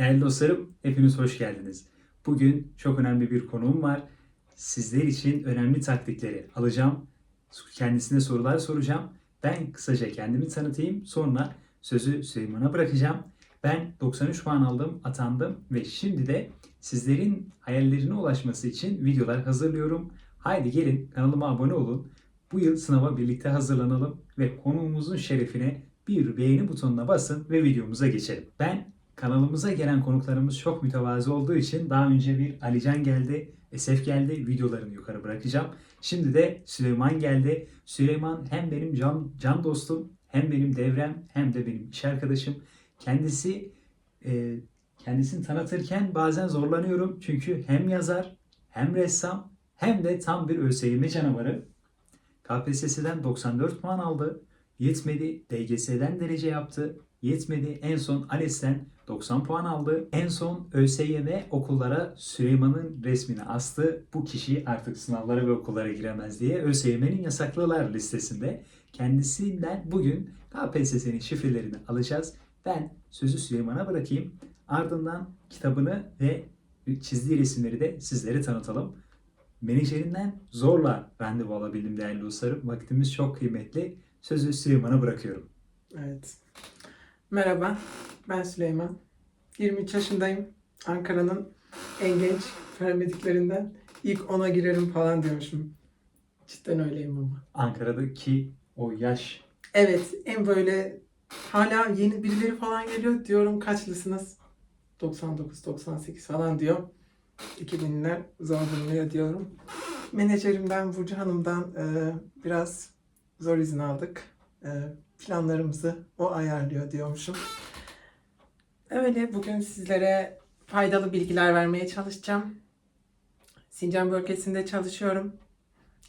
Değerli dostlarım, hepiniz hoş geldiniz. Bugün çok önemli bir konuğum var. Sizler için önemli taktikleri alacağım. Kendisine sorular soracağım. Ben kısaca kendimi tanıtayım. Sonra sözü Süleyman'a bırakacağım. Ben 93 puan aldım, atandım ve şimdi de sizlerin hayallerine ulaşması için videolar hazırlıyorum. Haydi gelin kanalıma abone olun. Bu yıl sınava birlikte hazırlanalım ve konuğumuzun şerefine bir beğeni butonuna basın ve videomuza geçelim. Ben kanalımıza gelen konuklarımız çok mütevazı olduğu için daha önce bir Alican geldi, Esef geldi. Videolarını yukarı bırakacağım. Şimdi de Süleyman geldi. Süleyman hem benim can, can dostum, hem benim devrem, hem de benim iş arkadaşım. Kendisi e, kendisini tanıtırken bazen zorlanıyorum. Çünkü hem yazar, hem ressam, hem de tam bir ÖSYM canavarı. KPSS'den 94 puan aldı. Yetmedi. DGS'den derece yaptı. Yetmedi. En son ALES'ten 90 puan aldı. En son ÖSYM okullara Süleyman'ın resmini astı. Bu kişi artık sınavlara ve okullara giremez diye ÖSYM'nin yasaklılar listesinde. Kendisinden bugün KPSS'nin şifrelerini alacağız. Ben sözü Süleyman'a bırakayım. Ardından kitabını ve çizdiği resimleri de sizlere tanıtalım. Menajerinden zorla randevu alabildim değerli dostlarım. Vaktimiz çok kıymetli. Sözü Süleyman'a bırakıyorum. Evet. Merhaba, ben Süleyman. 23 yaşındayım. Ankara'nın en genç paramediklerinden. İlk 10'a girerim falan diyormuşum. Cidden öyleyim ama. Ankara'daki o yaş Evet, en böyle hala yeni birileri falan geliyor. Diyorum kaçlısınız? 99, 98 falan diyor. 2000'ler zor bulunuyor diyorum. Menajerimden Burcu Hanım'dan e, biraz zor izin aldık. E, planlarımızı o ayarlıyor diyormuşum. Öyle bugün sizlere faydalı bilgiler vermeye çalışacağım. Sincan bölgesinde çalışıyorum.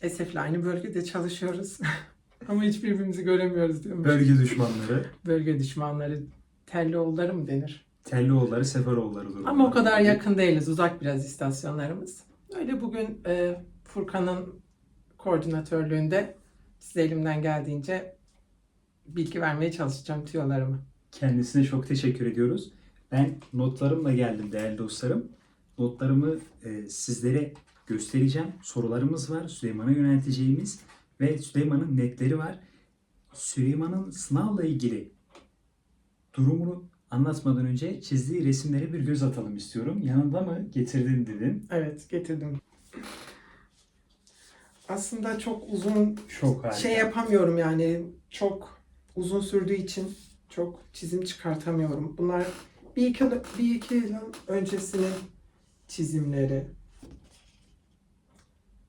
Esef'le aynı bölgede çalışıyoruz. Ama hiç birbirimizi göremiyoruz diyormuş. bölge düşmanları, Bölge düşmanları Tellioğulları mı denir? Tellioğulları, Seferoğulları durumu. Ama o kadar yakın değiliz. Uzak biraz istasyonlarımız. Öyle bugün e, Furkan'ın koordinatörlüğünde size elimden geldiğince bilgi vermeye çalışacağım tüyolarımı. Kendisine çok teşekkür ediyoruz. Ben notlarımla geldim değerli dostlarım. Notlarımı e, sizlere göstereceğim. Sorularımız var. Süleyman'a yönelteceğimiz ve Süleyman'ın netleri var. Süleyman'ın sınavla ilgili durumunu anlatmadan önce çizdiği resimlere bir göz atalım istiyorum. Yanında mı getirdin dedin. Evet getirdim. Aslında çok uzun Çok harika. şey yapamıyorum yani çok uzun sürdüğü için çok çizim çıkartamıyorum. Bunlar bir iki, bir iki yılın öncesinin çizimleri.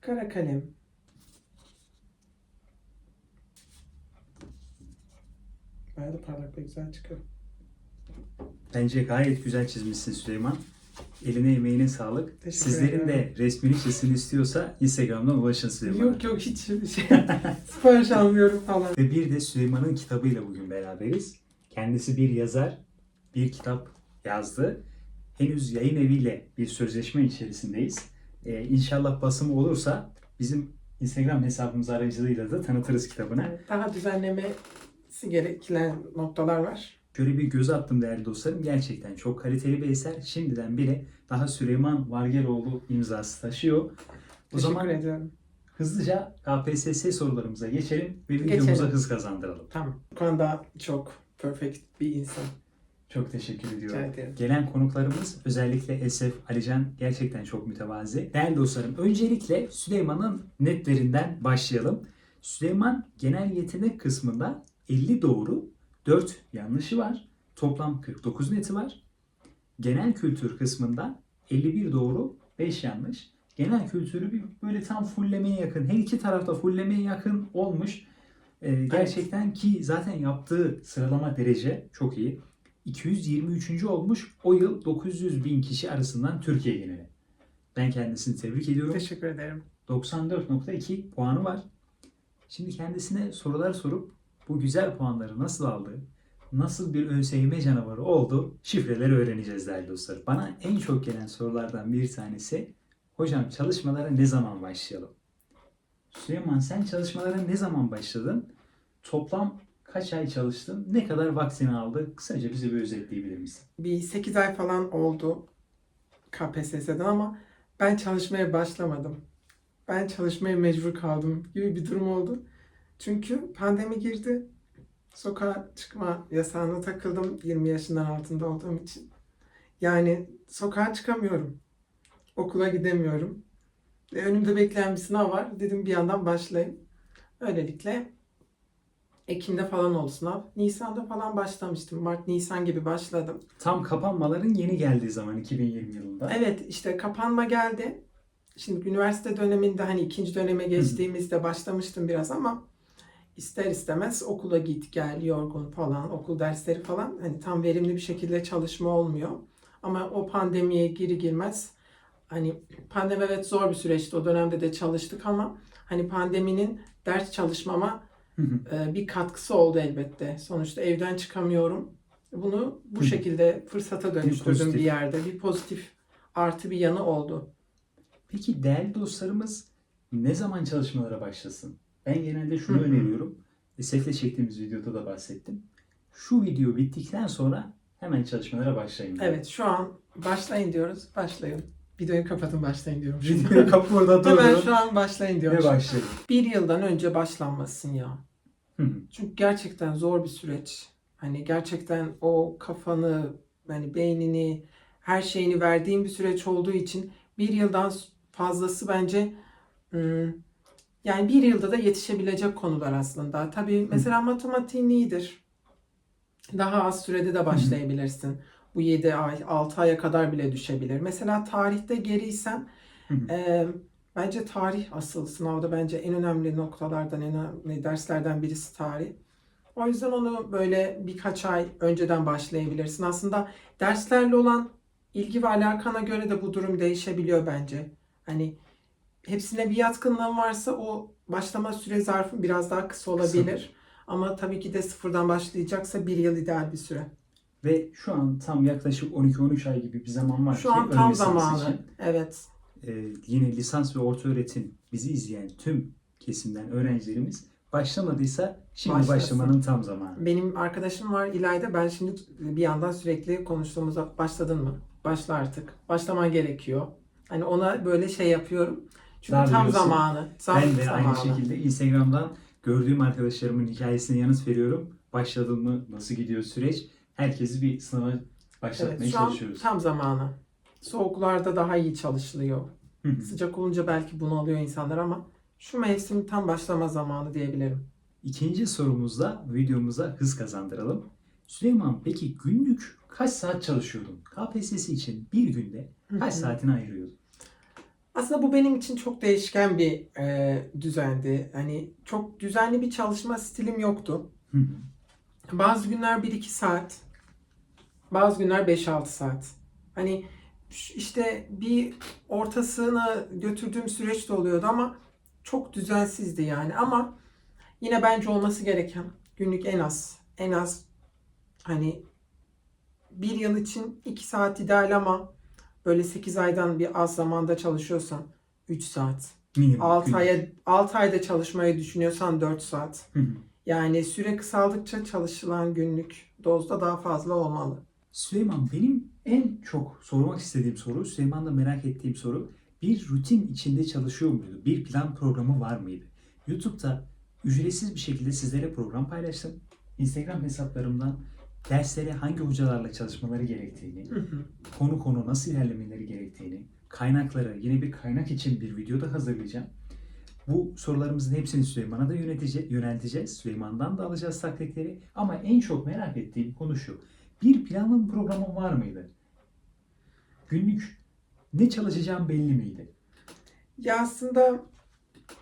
Kara kalem. Bayağı da parlak ve güzel çıkıyor. Bence gayet güzel çizmişsin Süleyman. Eline emeğine sağlık. Teşekkür Sizlerin de ederim. resmini çizsin istiyorsa Instagram'dan ulaşın Süleyman'a. Yok yok hiç şey sipariş almıyorum falan. Ve bir de Süleyman'ın kitabıyla bugün beraberiz. Kendisi bir yazar, bir kitap yazdı. Henüz yayın eviyle bir sözleşme içerisindeyiz. Ee, inşallah basımı olursa bizim Instagram hesabımız aracılığıyla da tanıtırız kitabını. Daha düzenlemesi gereken noktalar var. Şöyle bir göz attım değerli dostlarım. Gerçekten çok kaliteli bir eser. Şimdiden bile daha Süleyman Vargeloğlu imzası taşıyor. O Teşekkür zaman ediyorum. hızlıca KPSS sorularımıza geçelim ve videomuza Geçelim. hız kazandıralım. Tamam. Bu konuda çok perfect bir insan. Çok teşekkür ediyorum. Rica ederim. Gelen konuklarımız özellikle Esef, Alican gerçekten çok mütevazi. Değerli dostlarım öncelikle Süleyman'ın netlerinden başlayalım. Süleyman genel yetenek kısmında 50 doğru, 4 yanlışı var. Toplam 49 neti var. Genel kültür kısmında 51 doğru, 5 yanlış. Genel kültürü bir böyle tam fullemeye yakın. Her iki tarafta fullemeye yakın olmuş. Ee, gerçekten ki zaten yaptığı sıralama derece çok iyi. 223. olmuş. O yıl 900 bin kişi arasından Türkiye geneli. Ben kendisini tebrik ediyorum. Teşekkür ederim. 94.2 puanı var. Şimdi kendisine sorular sorup bu güzel puanları nasıl aldı, nasıl bir ÖSYM canavarı oldu şifreleri öğreneceğiz değerli dostlar. Bana en çok gelen sorulardan bir tanesi hocam çalışmalara ne zaman başlayalım? Süleyman sen çalışmalara ne zaman başladın? Toplam Kaç ay çalıştın? Ne kadar vaktini aldı? Kısaca bize bir özetleyebilir misin? Bir 8 ay falan oldu KPSS'den ama ben çalışmaya başlamadım. Ben çalışmaya mecbur kaldım gibi bir durum oldu. Çünkü pandemi girdi. Sokağa çıkma yasağına takıldım 20 yaşından altında olduğum için. Yani sokağa çıkamıyorum. Okula gidemiyorum. Ve önümde bekleyen bir sınav var. Dedim bir yandan başlayayım. Öylelikle Ekim'de falan oldu sınav. Nisan'da falan başlamıştım. Mart, Nisan gibi başladım. Tam kapanmaların yeni geldiği zaman 2020 yılında. Evet işte kapanma geldi. Şimdi üniversite döneminde hani ikinci döneme geçtiğimizde başlamıştım biraz ama ister istemez okula git gel yorgun falan okul dersleri falan hani tam verimli bir şekilde çalışma olmuyor. Ama o pandemiye giri girmez hani pandemi evet zor bir süreçti o dönemde de çalıştık ama hani pandeminin ders çalışmama Hı hı. e, bir katkısı oldu elbette. Sonuçta evden çıkamıyorum. Bunu bu Hı. şekilde fırsata dönüştürdüm pozitif. bir yerde. Bir pozitif artı bir yanı oldu. Peki değerli dostlarımız ne zaman çalışmalara başlasın? Ben genelde şunu Hı hı. öneriyorum. Esef'le çektiğimiz videoda da bahsettim. Şu video bittikten sonra hemen çalışmalara başlayın. diyorum. Evet şu an başlayın diyoruz. Başlayın. Videoyu kapatın başlayın diyorum. Videoyu kapı orada Hemen durdu. şu an başlayın diyorum. Ve başlayın. Bir yıldan önce başlanmasın ya. Hı hı. Çünkü gerçekten zor bir süreç. Hani gerçekten o kafanı, yani beynini, her şeyini verdiğin bir süreç olduğu için bir yıldan fazlası bence ım, yani bir yılda da yetişebilecek konular aslında. Tabii mesela matematiğin iyidir. Daha az sürede de başlayabilirsin. Bu 7 ay, 6 aya kadar bile düşebilir. Mesela tarihte geriysen ee, bence tarih asıl sınavda bence en önemli noktalardan, en önemli derslerden birisi tarih. O yüzden onu böyle birkaç ay önceden başlayabilirsin. Aslında derslerle olan ilgi ve alakana göre de bu durum değişebiliyor bence. Hani hepsine bir yatkınlığın varsa o başlama süre zarfı biraz daha kısa olabilir. Ama tabii ki de sıfırdan başlayacaksa bir yıl ideal bir süre. Ve şu an tam yaklaşık 12-13 ay gibi bir zaman var ki Şu an tam zamanı. için. Evet. Ee, yine lisans ve orta öğretim bizi izleyen tüm kesimden öğrencilerimiz başlamadıysa şimdi Başlasın. başlamanın tam zamanı. Benim arkadaşım var İlayda. Ben şimdi bir yandan sürekli konuştuğumuzda başladın mı? Başla artık. Başlaman gerekiyor. Hani ona böyle şey yapıyorum. Çünkü Daha tam biliyorsun. zamanı. Tam Ben de zamanı. aynı şekilde Instagram'dan gördüğüm arkadaşlarımın hikayesine yanıt veriyorum. Başladın mı? Nasıl gidiyor süreç? Herkesi bir sınava başlatmaya Evet, şu an çalışıyoruz. tam zamanı. Soğuklarda daha iyi çalışılıyor. Sıcak olunca belki bunu alıyor insanlar ama şu mevsim tam başlama zamanı diyebilirim. İkinci sorumuzda videomuza hız kazandıralım. Süleyman peki günlük kaç saat çalışıyordun? KPSS için bir günde kaç saatini ayırıyordun? Aslında bu benim için çok değişken bir e, düzendi. Hani çok düzenli bir çalışma stilim yoktu. Hı hı. Bazı günler 1-2 saat, bazı günler 5-6 saat. Hani işte bir ortasını götürdüğüm süreç de oluyordu ama çok düzensizdi yani. Ama yine bence olması gereken günlük en az, en az hani bir yıl için 2 saat ideal ama böyle 8 aydan bir az zamanda çalışıyorsan 3 saat. Minimum 6 günlük. aya 6 ayda çalışmayı düşünüyorsan 4 saat. Hı hı. Yani süre kısaldıkça çalışılan günlük dozda daha fazla olmalı. Süleyman benim en çok sormak istediğim soru, Süleyman'da merak ettiğim soru bir rutin içinde çalışıyor muydu? Bir plan programı var mıydı? YouTube'da ücretsiz bir şekilde sizlere program paylaştım. Instagram hesaplarımdan derslere hangi hocalarla çalışmaları gerektiğini, konu konu nasıl ilerlemeleri gerektiğini, kaynakları yine bir kaynak için bir videoda hazırlayacağım. Bu sorularımızın hepsini Süleyman'a da yönetice, yönelteceğiz. Süleyman'dan da alacağız taktikleri. Ama en çok merak ettiğim konu şu. Bir planın programın var mıydı? Günlük ne çalışacağım belli miydi? Ya aslında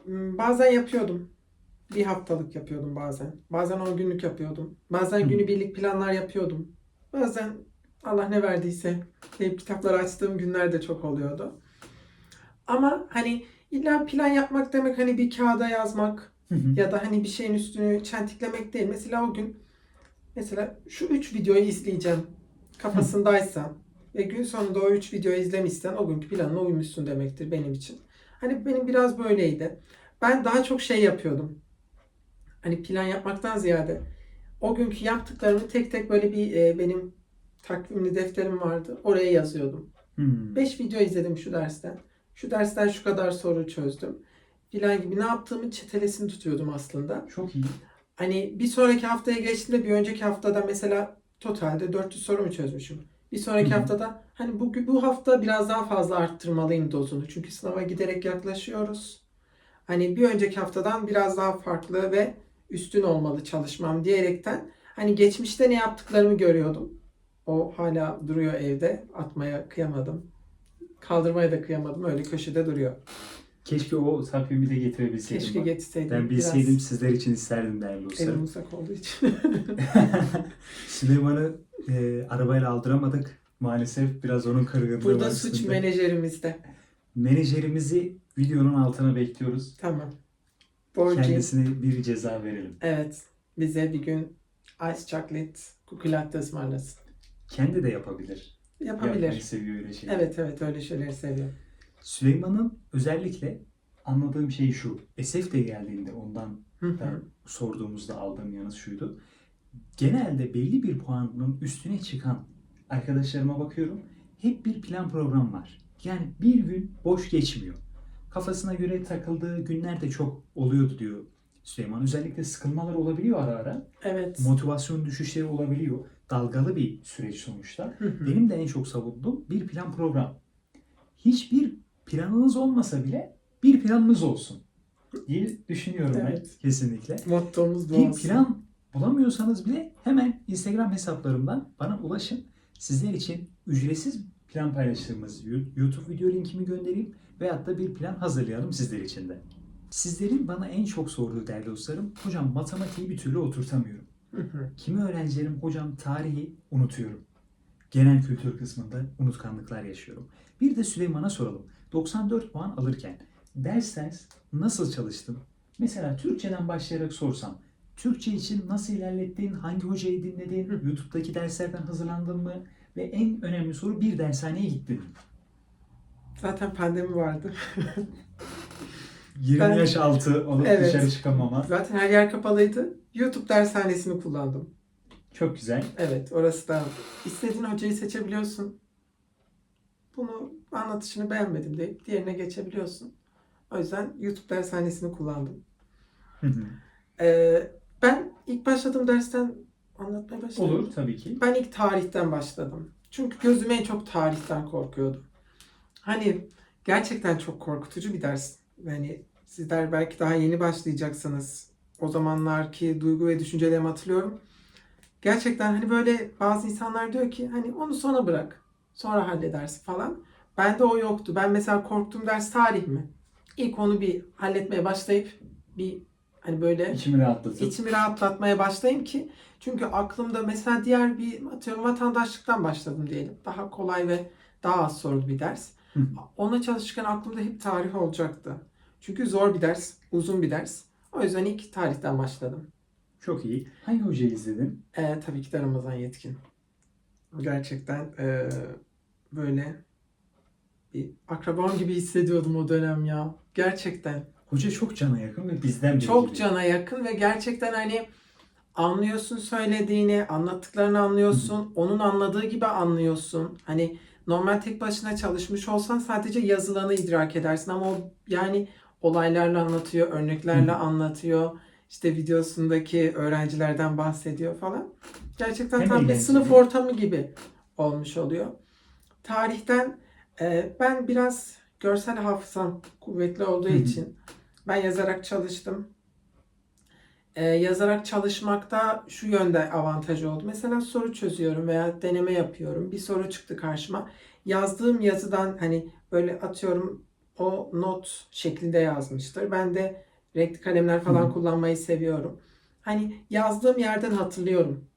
m, bazen yapıyordum. Bir haftalık yapıyordum bazen. Bazen 10 günlük yapıyordum. Bazen Hı. günübirlik planlar yapıyordum. Bazen Allah ne verdiyse deyip kitapları açtığım günler de çok oluyordu. Ama hani illa plan yapmak demek hani bir kağıda yazmak, ya da hani bir şeyin üstünü çentiklemek değil. Mesela o gün mesela şu üç videoyu izleyeceğim kafasındaysan ve gün sonunda o üç videoyu izlemişsen o günkü planına uymuşsun demektir benim için. Hani benim biraz böyleydi. Ben daha çok şey yapıyordum. Hani plan yapmaktan ziyade o günkü yaptıklarımı tek tek böyle bir e, benim takvimli defterim vardı. Oraya yazıyordum. Hmm. 5 video izledim şu dersten. Şu dersten şu kadar soru çözdüm. Filan gibi ne yaptığımı çetelesini tutuyordum aslında. Çok iyi. Hani bir sonraki haftaya geçtiğimde bir önceki haftada mesela totalde 400 soru mu çözmüşüm? Bir sonraki Hı hı. haftada hani bu, bu hafta biraz daha fazla arttırmalıyım dozunu. Çünkü sınava giderek yaklaşıyoruz. Hani bir önceki haftadan biraz daha farklı ve üstün olmalı çalışmam diyerekten hani geçmişte ne yaptıklarımı görüyordum. O hala duruyor evde. Atmaya kıyamadım. Kaldırmaya da kıyamadım. Öyle köşede duruyor. Keşke o takvimi de getirebilseydim. Keşke bak. getirseydim. Ben bilseydim Biraz sizler için isterdim değerli dostlarım. evim uzak olduğu için. Süleyman'ı e, arabayla aldıramadık. Maalesef biraz onun kırgınlığı Burada var suç üstünde. menajerimizde. Menajerimizi videonun altına bekliyoruz. Tamam. Borcim. Kendisine bir ceza verelim. Evet. Bize bir gün ice chocolate cookie latte ısmarlasın. Kendi de yapabilir. Yapmayı Yapabilir. seviyor öyle şeyler. Evet evet öyle şeyleri seviyor. Süleyman'ın özellikle anladığım şey şu. SF de geldiğinde ondan da sorduğumuzda aldığım yanıt şuydu. Genelde belli bir puanın üstüne çıkan arkadaşlarıma bakıyorum. Hep bir plan program var. Yani bir gün boş geçmiyor. Kafasına göre takıldığı günler de çok oluyordu diyor Süleyman. Özellikle sıkılmalar olabiliyor ara ara. Evet. Motivasyon düşüşleri olabiliyor. Dalgalı bir süreç sonuçta. Hı hı. Benim de en çok savunduğum bir plan program. Hiçbir planınız olmasa bile bir planınız olsun diye düşünüyorum Evet. ben kesinlikle. Mottomuz bu Bir olsun. plan bulamıyorsanız bile hemen Instagram hesaplarımdan bana ulaşın. Sizler için ücretsiz plan paylaştığımız YouTube video linkimi göndereyim veyahut da bir plan hazırlayalım sizler için de. Sizlerin bana en çok sorduğu değerli dostlarım, hocam matematiği bir türlü oturtamıyorum. Kimi öğrencilerim hocam tarihi unutuyorum. Genel kültür kısmında unutkanlıklar yaşıyorum. Bir de Süleyman'a soralım. 94 puan alırken ders ders nasıl çalıştın? Mesela Türkçeden başlayarak sorsam. Türkçe için nasıl ilerlettin? Hangi hocayı dinledin? YouTube'daki derslerden hazırlandın mı? Ve en önemli soru bir dershaneye gittin? Zaten pandemi vardı. 20 Ben- yaş altı olup Evet. dışarı çıkamama. Zaten her yer kapalıydı. YouTube dershanesini kullandım. Çok güzel. Evet orası da istediğin hocayı seçebiliyorsun. Bunu anlatışını beğenmedim deyip diğerine geçebiliyorsun. O yüzden YouTube dershanesini kullandım. Ee, ben ilk başladığım dersten anlatmaya başladım. Olur tabii ki. Ben ilk tarihten başladım. Çünkü gözüm en çok tarihten korkuyordu. Hani gerçekten çok korkutucu bir ders. Yani sizler belki daha yeni başlayacaksınız. O zamanlarki duygu ve düşüncelerimi hatırlıyorum. Gerçekten hani böyle bazı insanlar diyor ki hani onu sona bırak. Sonra halledersin falan. Bende o yoktu. Ben mesela korktuğum ders tarih mi? İlk onu bir halletmeye başlayıp bir hani böyle İçimi rahatlatıp. içimi rahatlatmaya başlayayım ki çünkü aklımda mesela diğer bir atıyorum vatandaşlıktan başladım diyelim. Daha kolay ve daha az sorulu bir ders. Hı. Ona çalışırken aklımda hep tarih olacaktı. Çünkü zor bir ders, uzun bir ders. O yüzden ilk tarihten başladım. Çok iyi. Hangi hocayı izledin? Ee, tabii ki de Ramazan Yetkin. Gerçekten ee, böyle bir akrabam gibi hissediyordum o dönem ya. Gerçekten. Hoca çok cana yakın ve bizden biri Çok gibi. cana yakın ve gerçekten hani anlıyorsun söylediğini, anlattıklarını anlıyorsun, onun anladığı gibi anlıyorsun. Hani normal tek başına çalışmış olsan sadece yazılanı idrak edersin ama o yani olaylarla anlatıyor, örneklerle Hı. anlatıyor. İşte videosundaki öğrencilerden bahsediyor falan. Gerçekten Hem tam bir sınıf ortamı gibi olmuş oluyor. Tarihten e, ben biraz görsel hafızam kuvvetli olduğu Hı hı. için ben yazarak çalıştım. Ee, yazarak çalışmakta şu yönde avantajı oldu. Mesela soru çözüyorum veya deneme yapıyorum. Bir soru çıktı karşıma. Yazdığım yazıdan hani böyle atıyorum o not şeklinde yazmıştır. Ben de renkli kalemler falan Hı. kullanmayı seviyorum. Hani yazdığım yerden hatırlıyorum.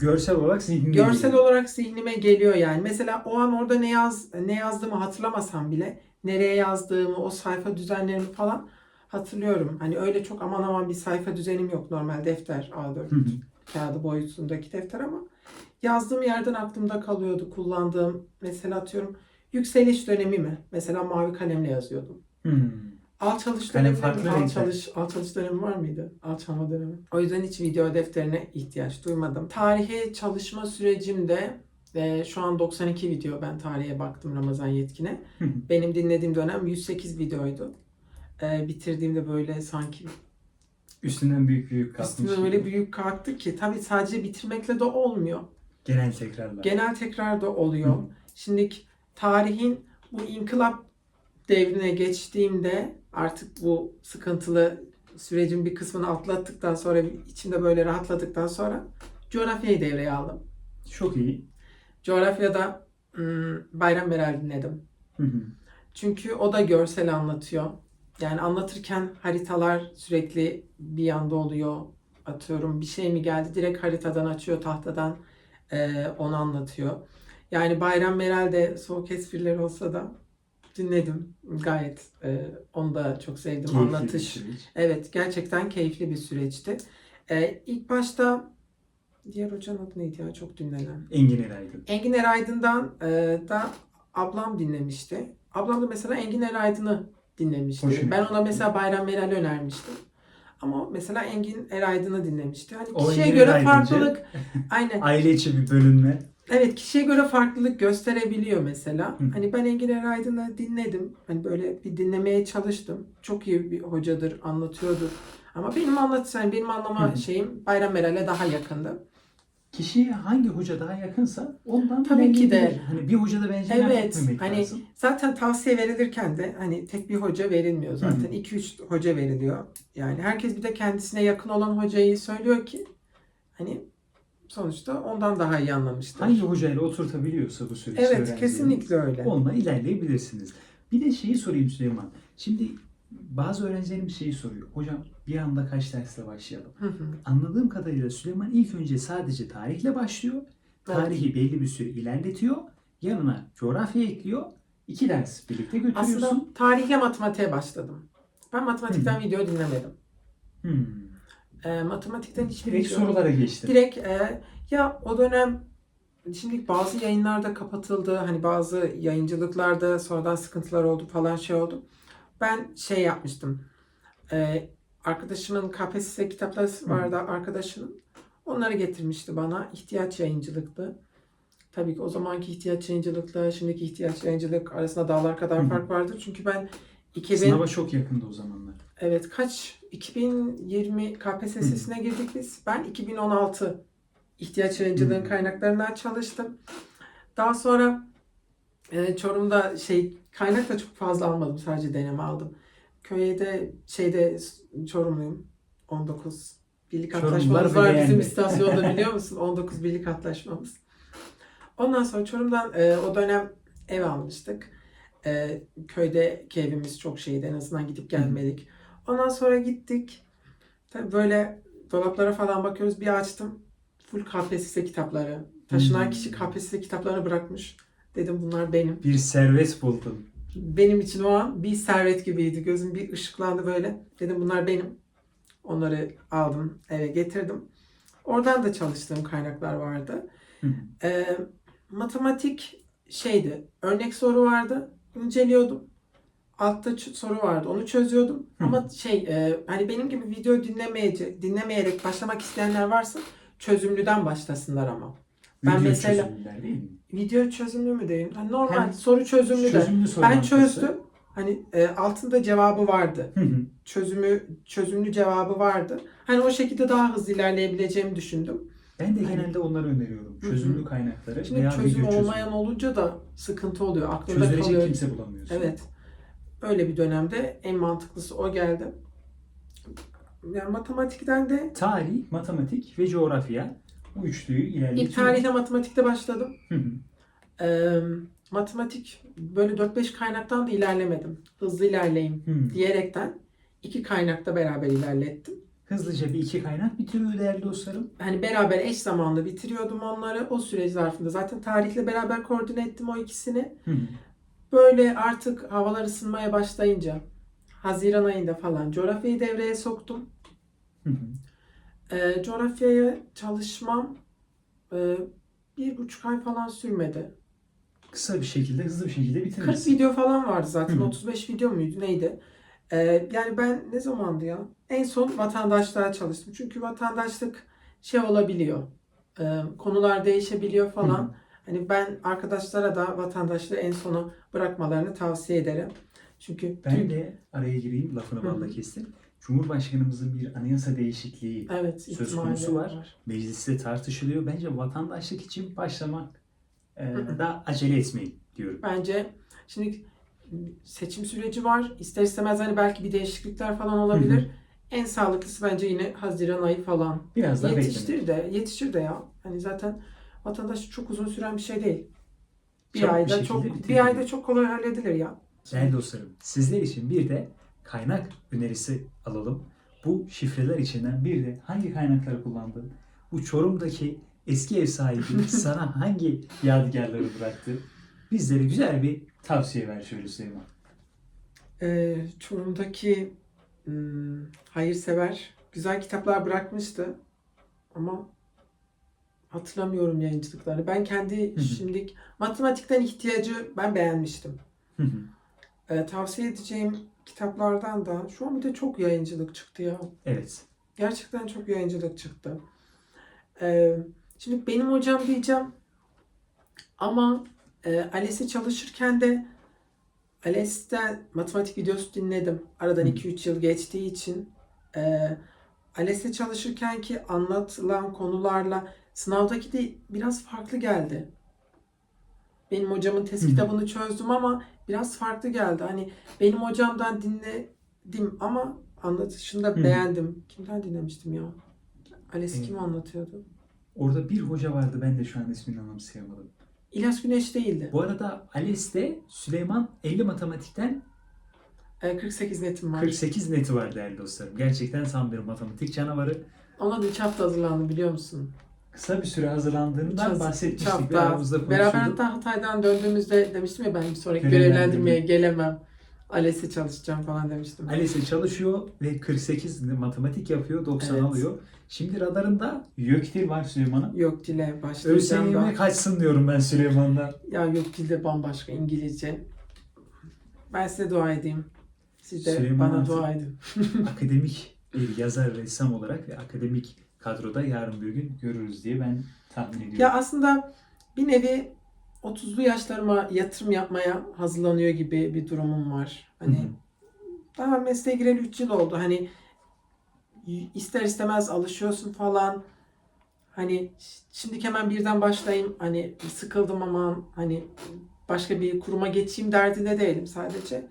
Görsel olarak zihninde Görsel geliyor. olarak zihnime geliyor yani. Mesela o an orada ne yaz ne yazdığımı hatırlamasam bile nereye yazdığımı, o sayfa düzenlerimi falan hatırlıyorum. Hani öyle çok aman aman bir sayfa düzenim yok. Normal defter A4 Hı hı. kağıdı boyutundaki defter ama yazdığım yerden aklımda kalıyordu. Kullandığım mesela atıyorum yükseliş dönemi mi? Mesela mavi kalemle yazıyordum. Hmm. Al çalış Kalem dönemi, farklı al renkler. çalış, al çalış dönemi var mıydı? Al çalma dönemi. O yüzden hiç video defterine ihtiyaç duymadım. Tarihe çalışma sürecimde e, şu an 92 video ben tarihe baktım Ramazan Yetkin'e. Benim dinlediğim dönem 108 videoydu. E, bitirdiğimde böyle sanki Üstünden büyük büyük kalkmış. üstüme öyle büyük kalktı ki tabii sadece bitirmekle de olmuyor. Genel tekrarlar. Genel tekrar da oluyor. Hı. Şimdi tarihin bu inkılap devrine geçtiğimde artık bu sıkıntılı sürecin bir kısmını atlattıktan sonra içimde böyle rahatladıktan sonra coğrafyayı devreye aldım. Çok iyi. Coğrafyada hmm, Bayram Meral dinledim. Hı hı. Çünkü o da görsel anlatıyor. Yani anlatırken haritalar sürekli bir yanda oluyor. Atıyorum bir şey mi geldi direkt haritadan açıyor tahtadan eee, onu anlatıyor. Yani Bayram Meral de soğuk esprileri olsa da dinledim. Gayet eee, onu da çok sevdim. Keyifli Anlatış. Evet gerçekten keyifli bir süreçti. Eee ilk başta diğer hocanın adı neydi ya çok dinlenen. Engin Eraydın. Engin Eraydın'dan e, da ablam dinlemişti. Ablam da mesela Engin Eraydın'ı dinlemişti. Hoşuna ben ona mesela Bayram Meral'i önermiştim. Ama mesela Engin Eraydın'ı dinlemişti. Hani O kişiye Engin göre Eraydın'cı. farklılık aynen. Aile içi bir bölünme. Evet kişiye göre farklılık gösterebiliyor mesela. Hı. Hani ben Engin Eraydın'ı dinledim. Hani böyle bir dinlemeye çalıştım. Çok iyi bir hocadır, anlatıyordur. Ama benim anlat yani benim anlama hı. şeyim Bayram Meral'e daha yakındı. Kişiye hangi hoca daha yakınsa ondan Tabii ki de. Hani bir hocada bence Evet, hani lazım. Zaten tavsiye verilirken de hani tek bir hoca verilmiyor zaten. 2-3 hoca veriliyor. Yani herkes bir de kendisine yakın olan hocayı söylüyor ki hani sonuçta ondan daha iyi anlamıştır. Hangi hocayla oturtabiliyorsa bu süreçte Evet kesinlikle öyle. Onunla ilerleyebilirsiniz. Bir de şeyi sorayım Süleyman. Şimdi bazı öğrencilerim şeyi soruyor. Hocam bir anda kaç dersle başlayalım? Hı hı. Anladığım kadarıyla Süleyman ilk önce sadece tarihle başlıyor. Tarihi belli bir süre ilerletiyor. Yanına coğrafya ekliyor. İki ders birlikte götürüyorsun. Aslında tarihle matematiğe başladım. Ben matematikten video dinlemedim. Hmm. Ee, matematikten hiçbir Direkt video... sorulara geçtim. Direkt e, ya o dönem şimdi bazı yayınlarda kapatıldı. Hani bazı yayıncılıklarda sonradan sıkıntılar oldu falan şey oldu. Ben şey yapmıştım. E, arkadaşımın KPSS kitapları vardı arkadaşının. Onları getirmişti bana. İhtiyaç yayıncılıktı. Tabii ki o zamanki ihtiyaç yayıncılıkla şimdiki ihtiyaç yayıncılık arasında dağlar kadar Hı fark vardır. Çünkü ben 2000 Sınava çok yakındı o zamanlar. Evet kaç? 2020 KPSS'sine girdik biz. Ben 2016 ihtiyaç yayıncılığın kaynaklarından çalıştım. Daha sonra e, Çorum'da şey kaynak da çok fazla almadım. Sadece deneme aldım. Köyde şeyde Çorumluyum. 19 birlik antlaşmamız var bizim istasyonda biliyor musun? 19 birlik antlaşmamız. Ondan sonra Çorum'dan e, o dönem ev almıştık. E, köydeki evimiz çok şeydi. En azından gidip gelmedik. Ondan sonra gittik. Tabii böyle dolaplara falan bakıyoruz. Bir açtım. Full KPSS kitapları. Taşınan kişi KPSS kitaplarını bırakmış. Dedim bunlar benim. Bir servet buldun. Benim için o an bir servet gibiydi. Gözüm bir ışıklandı böyle. Dedim bunlar benim. Onları aldım, eve getirdim. Oradan da çalıştığım kaynaklar vardı. Hı. Ee, matematik şeydi. Örnek soru vardı. inceliyordum. Altta soru vardı. Onu çözüyordum. Hı. Ama şey e, hani benim gibi video dinlemeyece, dinlemeyerek başlamak isteyenler varsa çözümlüden başlasınlar ama. Ben Video mesela- çözümler değil mi? Video çözümlü mü diyeyim? Hani normal Hem soru çözümlü de. Çözümlü soru Ben bankası. çözdüm. Hani e, altında cevabı vardı. Hı hı. Çözümü çözümlü cevabı vardı. Hani o şekilde daha hızlı ilerleyebileceğimi düşündüm. Ben de Hani- genelde onları öneriyorum. Çözümlü kaynakları Şimdi veya çözüm video olmayan çözümü. olunca da sıkıntı oluyor. Aklında Çözdürecek kalıyor. kimse bulamıyorsun. Evet. Öyle bir dönemde en mantıklısı o geldi. Yani matematikten de Tarih, matematik ve coğrafya bu üçlüyü ilerletiyor. ilk tarihle matematikte başladım. Hı hı. Ee, matematik böyle 4-5 kaynaktan da ilerlemedim. Hızlı ilerleyeyim Hı. diyerekten iki kaynakta beraber ilerlettim. Hızlıca bir iki kaynak bitiriyor değerli dostlarım. Hani beraber eş zamanlı bitiriyordum onları. O süreç zarfında zaten tarihle beraber koordine ettim o ikisini. Hı. Böyle artık havalar ısınmaya başlayınca Haziran ayında falan coğrafyayı devreye soktum. Hı hı. Ee, coğrafyaya çalışmam e, bir buçuk ay falan sürmedi. Kısa bir şekilde, hızlı bir şekilde 40 bitirmişsin. video falan vardı zaten. Hı hı. 35 video muydu neydi? Ee, yani ben ne zamandı ya? En son vatandaşlığa çalıştım. Çünkü vatandaşlık şey olabiliyor. Ee, konular değişebiliyor falan. Hı. Hani ben arkadaşlara da vatandaşlığı en sona bırakmalarını tavsiye ederim. Çünkü Ben de araya gireyim lafını hı. balla kestim. Cumhurbaşkanımızın bir anayasa değişikliği evet söz konusu var. mecliste tartışılıyor. Bence vatandaşlık için başlamak e, da acele etmeyin diyorum. Bence şimdi seçim süreci var. İster istemez hani belki bir değişiklikler falan olabilir. Hı hı. En sağlıklısı bence yine Haziran ayı falan. Biraz daha. Yetiştir de, yetişir de ya. Hani zaten vatandaş çok uzun süren bir şey değil. Bir bir ayda şekilde çok bitirilir. bir ayda çok kolay halledilir ya. Değerli dostlarım, sizler için bir de kaynak önerisi alalım. Bu şifreler içinden bir de hangi kaynakları kullandın? Bu Çorum'daki eski ev sahibi sana hangi yadigarları bıraktı? Bizlere güzel bir tavsiye ver şöyle Süleyman. Ee, Çorum'daki hmm, hayırsever güzel kitaplar bırakmıştı. Ama hatırlamıyorum yayıncılıklarını. Ben kendi Hı hı. şimdilik matematikten ihtiyacı ben beğenmiştim. Ee, tavsiye edeceğim kitaplardan da şu an bir de çok yayıncılık çıktı ya. evet. Gerçekten çok yayıncılık çıktı. Ee, şimdi benim hocam diyeceğim ama e, ALES'e çalışırken de ALES'ten matematik videosu dinledim. Aradan Hı. 2-3 yıl geçtiği için e, ALES'te çalışırken ki anlatılan konularla sınavdaki de biraz farklı geldi. Benim hocamın test kitabını çözdüm ama biraz farklı geldi. Hani benim hocamdan dinledim ama anlatışında hı. beğendim. Kimden dinlemiştim ya? ALES Evet. kim anlatıyordu? Orada bir hoca vardı ben de şu an ismini anımsayamadım. İlyas Güneş değildi. Bu arada ALES'te Süleyman 50 matematikten E, 48 netim var. 48 neti var değerli dostlarım. Gerçekten tam bir matematik canavarı. Ona da 3 hafta hazırlandım biliyor musun? Kısa bir süre hazırlandığından Üç bahsetmiştik. aramızda Beraber konuşuyorduk. hatta Hatay'dan döndüğümüzde demiştim ya ben bir sonraki Görevlendirme. görevlendirmeye gelemem. ALES'e çalışacağım falan demiştim. ALES'e çalışıyor ve 48 matematik yapıyor, 90 Evet. alıyor. Şimdi radarında YÖKDİL var Süleyman'ın. Yok dile başlayacağım ÖSYM da. kaçsın diyorum ben Süleyman'dan. Ya yok dilde bambaşka İngilizce. Ben size dua edeyim. Siz de Süleyman bana dua edin. akademik bir yazar, ressam olarak ve akademik kadroda yarın bir gün görürüz diye ben tahmin ediyorum. Ya aslında bir nevi 30'lu yaşlarıma yatırım yapmaya hazırlanıyor gibi bir durumum var. Hani Hı hı. daha mesleğe gireli 3 yıl oldu. Hani ister istemez alışıyorsun falan. Hani şimdi hemen birden başlayayım. Hani sıkıldım ama hani başka bir kuruma geçeyim derdinde değilim sadece.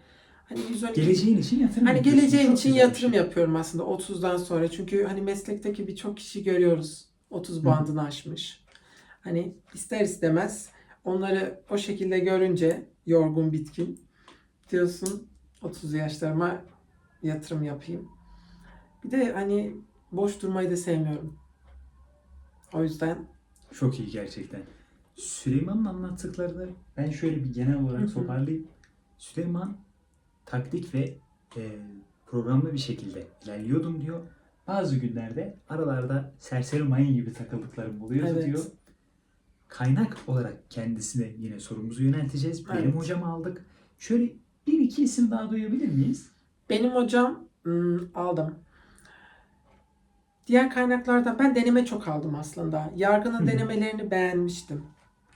Hani 112 Geleceğin için yatırım Hani yapıyorsun. Çok için yatırım şey. yapıyorum aslında 30'dan sonra. Çünkü hani meslekteki birçok kişi görüyoruz. 30 Hı. bandını aşmış. Hani ister istemez onları o şekilde görünce yorgun bitkin diyorsun 30 yaşlarıma yatırım yapayım. Bir de hani boş durmayı da sevmiyorum. O yüzden Çok iyi gerçekten. Süleyman'ın anlattıklarını ben şöyle bir genel Hı hı. olarak toparlayayım. Süleyman taktik ve e, programlı bir şekilde ilerliyordum diyor. Bazı günlerde aralarda serseri mayın gibi takıldıklarım oluyordu Evet. diyor. Kaynak olarak kendisine yine sorumuzu yönelteceğiz. Benim Evet. hocamı aldık. Şöyle bir iki isim daha duyabilir miyiz? benim hocam hmm, aldım. Diğer kaynaklardan ben deneme çok aldım aslında. Yargının denemelerini beğenmiştim.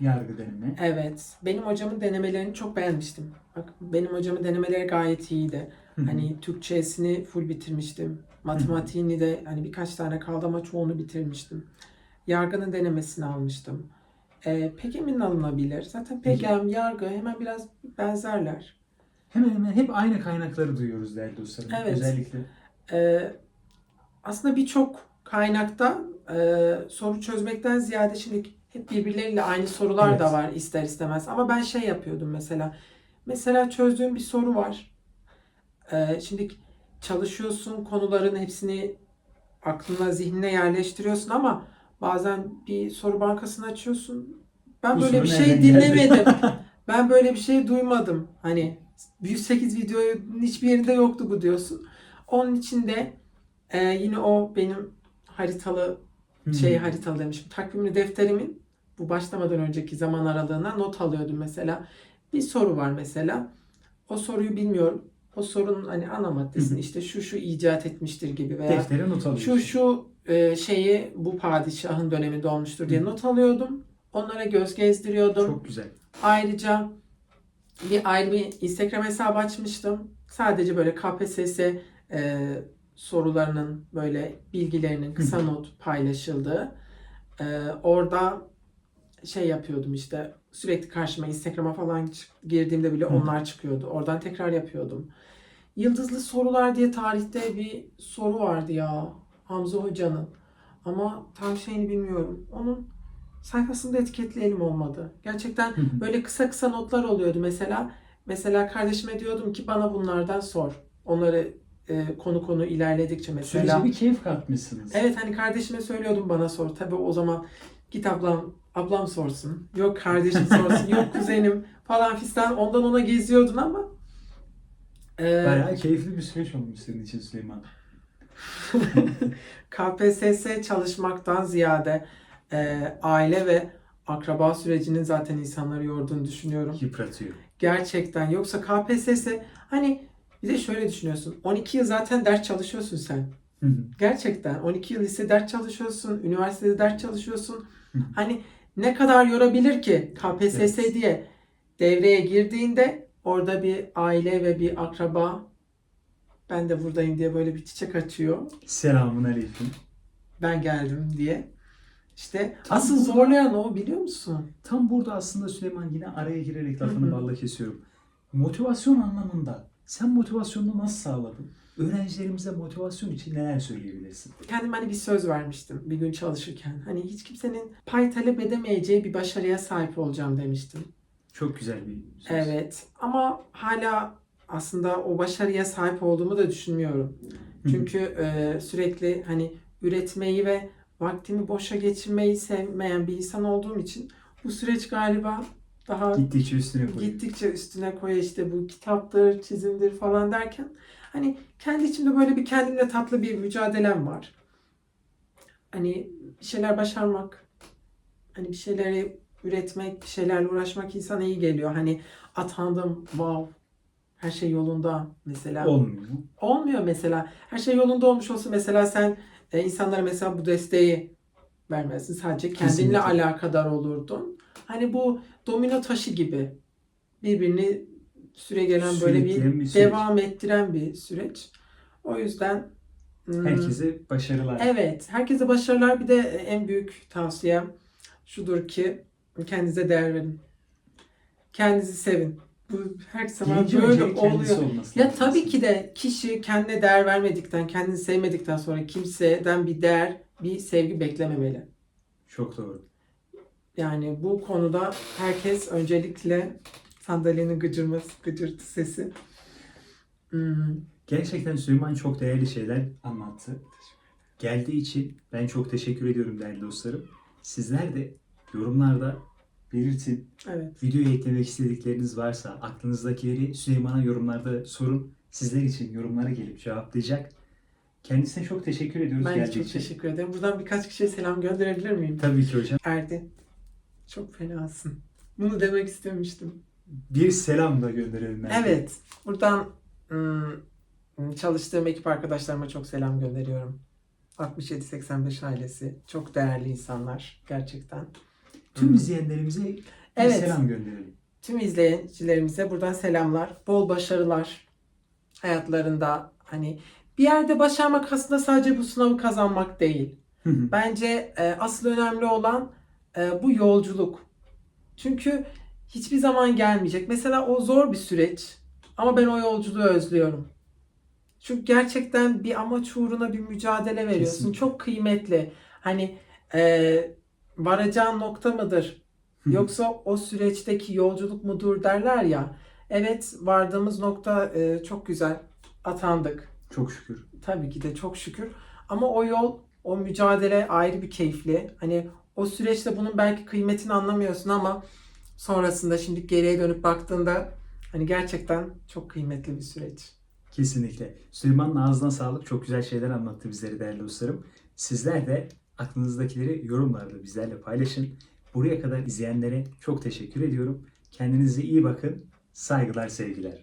Yargı deneme. Evet. Benim hocamın denemelerini çok beğenmiştim. Bak benim hocamın denemeleri gayet iyiydi. Hani Türkçesini full bitirmiştim. Matematiğini de hani birkaç tane kaldı ama çoğunu bitirmiştim. Yargının denemesini almıştım. Ee, PEGEM'in alınabilir. Zaten PEGEM, yargı hemen biraz benzerler. Hemen hemen hep aynı kaynakları duyuyoruz değerli dostlarım. Evet. Özellikle. Ee, aslında birçok kaynakta e, soru çözmekten ziyade şimdi hep birbirleriyle aynı sorular Evet. da var ister istemez. Ama ben şey yapıyordum mesela. Mesela çözdüğüm bir soru var. Ee, şimdi çalışıyorsun konuların hepsini aklına zihnine yerleştiriyorsun ama bazen bir soru bankasını açıyorsun. Ben Bu böyle bir şey dinlemedim. Ben böyle bir şey duymadım. Hani 108 videonun hiçbir yerinde yoktu bu diyorsun. Onun için de e, yine o benim haritalı şey Hmm. haritalı demişim. Takvimli defterimin bu başlamadan önceki zaman aralığına not alıyordum mesela. Bir soru var mesela. O soruyu bilmiyorum. o sorunun hani ana maddesini işte şu şu icat etmiştir gibi veya Deftere not alıyorsun. şu şu e, şeyi bu padişahın döneminde olmuştur diye not alıyordum. Onlara göz gezdiriyordum. Çok güzel. Ayrıca bir ayrı bir Instagram hesabı açmıştım. Sadece böyle KPSS e, sorularının böyle bilgilerinin kısa not paylaşıldığı. E, orada şey yapıyordum işte sürekli karşıma Instagram'a falan girdiğimde bile onlar çıkıyordu. Oradan tekrar yapıyordum. Yıldızlı sorular diye tarihte bir soru vardı ya Hamza Hoca'nın. Ama tam şeyini bilmiyorum. Onun sayfasında etiketleyelim olmadı. Gerçekten. Böyle kısa kısa notlar oluyordu mesela. Mesela kardeşime diyordum ki bana bunlardan sor. Onları e, konu konu ilerledikçe mesela. Sürece bir keyif katmışsınız. Evet hani kardeşime söylüyordum bana sor. Tabii o zaman git ablam ablam sorsun. Yok kardeşim sorsun. Yok kuzenim falan fistan. Ondan ona geziyordun ama. e, Bayağı keyifli bir süreç olmuş senin için Süleyman. KPSS çalışmaktan ziyade e, aile ve akraba sürecinin zaten insanları yorduğunu düşünüyorum. Yıpratıyor. Gerçekten. Yoksa KPSS hani bir de şöyle düşünüyorsun. 12 yıl zaten ders çalışıyorsun sen. Hı hı. Gerçekten 12 yıl lise ders çalışıyorsun, üniversitede ders çalışıyorsun. Hı. Hani ne kadar yorabilir ki KPSS Evet. diye devreye girdiğinde orada bir aile ve bir akraba ben de buradayım diye böyle bir çiçek açıyor. Selamun aleyküm. Ben geldim diye. İşte asıl zorlayan o biliyor musun? Tam burada aslında Süleyman yine araya girerek lafını balla kesiyorum. Motivasyon anlamında sen motivasyonunu nasıl sağladın? Öğrencilerimize motivasyon için neler söyleyebilirsin? Kendime hani bir söz vermiştim bir gün çalışırken. Hani hiç kimsenin pay talep edemeyeceği bir başarıya sahip olacağım demiştim. Çok güzel bir söz. Evet ama hala aslında o başarıya sahip olduğumu da düşünmüyorum. Çünkü e, sürekli hani üretmeyi ve vaktimi boşa geçirmeyi sevmeyen bir insan olduğum için bu süreç galiba daha Gittikçe üstüne koyuyor. gittikçe üstüne koya işte bu kitaptır, çizimdir falan derken hani kendi içimde böyle bir kendimle tatlı bir mücadelem var. Hani bir şeyler başarmak, hani bir şeyleri üretmek, bir şeylerle uğraşmak insana iyi geliyor. Hani atandım, wow, her şey yolunda mesela. Olmuyor mu? Olmuyor mesela. Her şey yolunda olmuş olsa mesela sen e, insanlara mesela bu desteği vermezsin. Sadece kendinle Kesinlikle. alakadar olurdun. Hani bu domino taşı gibi birbirini süre gelen böyle bir, bir süreç. devam ettiren bir süreç. O yüzden hmm, Herkese başarılar. evet herkese başarılar. Bir de en büyük tavsiyem şudur ki kendinize değer verin. Kendinizi sevin. Bu her zaman Birinci böyle oluyor. Ya lazım. tabii ki de kişi kendine değer vermedikten, kendini sevmedikten sonra kimseden bir değer, bir sevgi beklememeli. Çok doğru. Yani bu konuda herkes öncelikle sandalyenin gıcırması, gıcırtı sesi. Hmm, Gerçekten Süleyman çok değerli şeyler anlattı. Geldiği için ben çok teşekkür ediyorum değerli dostlarım. Sizler de yorumlarda belirtin. evet. Videoya eklemek istedikleriniz varsa aklınızdakileri Süleyman'a yorumlarda sorun. Sizler için yorumlara gelip cevaplayacak. Kendisine çok teşekkür ediyoruz Ben çok için. teşekkür ederim. Buradan birkaç kişiye selam gönderebilir miyim? Tabii ki hocam. Erdi. Çok fenasın. Bunu demek istemiştim. Bir selam da gönderelim. de. Evet. Buradan hmm, çalıştığım ekip arkadaşlarıma çok selam gönderiyorum. 6785 ailesi. Çok değerli insanlar. Gerçekten. Tüm Hmm. izleyenlerimize bir Evet. selam gönderelim. Tüm izleyicilerimize buradan selamlar. Bol başarılar hayatlarında. Hani bir yerde başarmak aslında sadece bu sınavı kazanmak değil. Bence e, asıl önemli olan e, bu yolculuk. Çünkü hiçbir zaman gelmeyecek. Mesela o zor bir süreç ama ben o yolculuğu özlüyorum. Çünkü gerçekten bir amaç uğruna bir mücadele veriyorsun. Kesinlikle. Çok kıymetli. Hani e, varacağın nokta mıdır? Yoksa o süreçteki yolculuk mudur derler ya. Evet vardığımız nokta e, çok güzel. Atandık. Çok şükür. Tabii ki de çok şükür. Ama o yol, o mücadele ayrı bir keyifli. Hani o süreçte bunun belki kıymetini anlamıyorsun ama sonrasında şimdi geriye dönüp baktığında hani gerçekten çok kıymetli bir süreç. Kesinlikle. Süleyman'ın ağzına sağlık. Çok güzel şeyler anlattı bizlere değerli dostlarım. Sizler de aklınızdakileri yorumlarda bizlerle paylaşın. Buraya kadar izleyenlere çok teşekkür ediyorum. Kendinize iyi bakın. Saygılar, sevgiler.